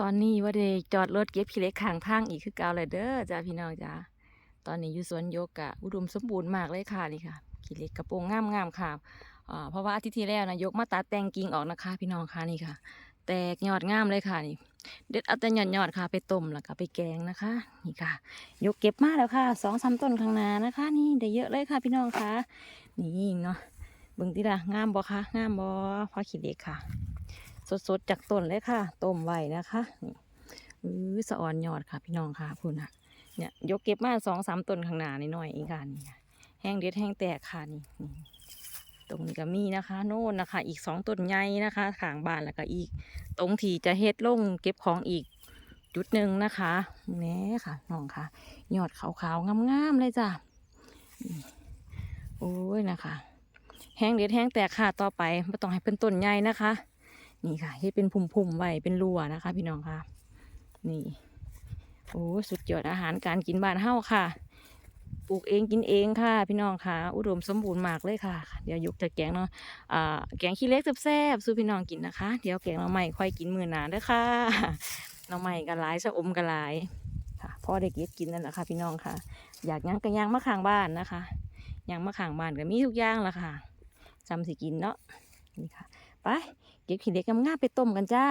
ตอนนี้ว่าได้จอดรถเก็บขี้เล็กข้างทางอีกคือเก่าเลยเด้อจ้าพี่น้องจ้าตอนนี้อยู่สวนยกอะอุดมสมบูรณ์มากเลยค่ะนี่ค่ะขี้เล็กกระโปรงงามๆค่ะเพราะว่าอาทิตย์ที่แล้วนะยกมาตัดแต่งกิ่งออกนะคะ พี่น้องค่ะนี่ค่ะ แตกยอดงามเลยค่ะนี่ เด็ดเอาแต่ยอดยอดค่ะ ไปต้มแล้วก็ไปแกงนะคะ นี่ค่ะ ยกเก็บมาแล้วค่ะสองสามต้นข้างหน้านะคะ นี่ได้เยอะเลยค่ะ พี่น้องค่ะนี่เนาะเบิ่งติละงามบ่คะงามบ่พอขี้เล็กค่ะ สดๆจากต้นเลยค่ะ ต้มไว้นะคะอือสะออนยอดค่ะ พี่น้องค่ะคุณนะเนี่ยยกเก็บมาสองสามต้นข้างหน้านิดหน่อยๆเองค่ะนี่ค่ะแห้งเด็ดแห้งแตกค่ะนี่ตรงนี้ก็มีนะคะ โน่นนะคะ อีกสองต้นใหญ่นะคะขางบานแล้วก็อีก ตรงที่จะเฮ็ดลงเก็บของอีกจุดหนึ่งนะคะแหน่ค่ะน้องค่ะยอดขาวๆงามๆเลยจ้ะโอ้ยนะคะ แห้งเด็ดแห้งแตกค่ะต่อไปไม่ต้องให้เป็นต้นใหญ่นะคะ นี่ค่ะเฮ็ดเป็นพุ่มๆไว้เป็นรัวนะคะ พี่น้องค่ะ นี่โอ้สุดยอดอาหารการกินบ้านเฮ้าค่ะปลูกเองกินเองค่ะ พี่น้องค่ะ อุดมสมบูรณ์มากเลยค่ะ เดี๋ยวยกจะแกงเนาะอ่าแกงขี้เล็กแซ่บๆสู้พี่น้องกินนะคะ เดี๋ยวแกงหน่อไม้ค่อยกินมือหนาเด้อค่ะน่อไม้ก็หลายชะอมก็หลายค่ะพ่อได้เก็บกินนั่นแหละค่ะ พี่น้องค่ะ อยากย่างก็ย่างมาข้างบ้านนะคะย่างมาข้างบ้านก็มีทุกอย่างละค่ะจำสิกินเนาะนี่ค่ะ ไปเก็บขี้เหล็กงามๆไปต้มกันจ้า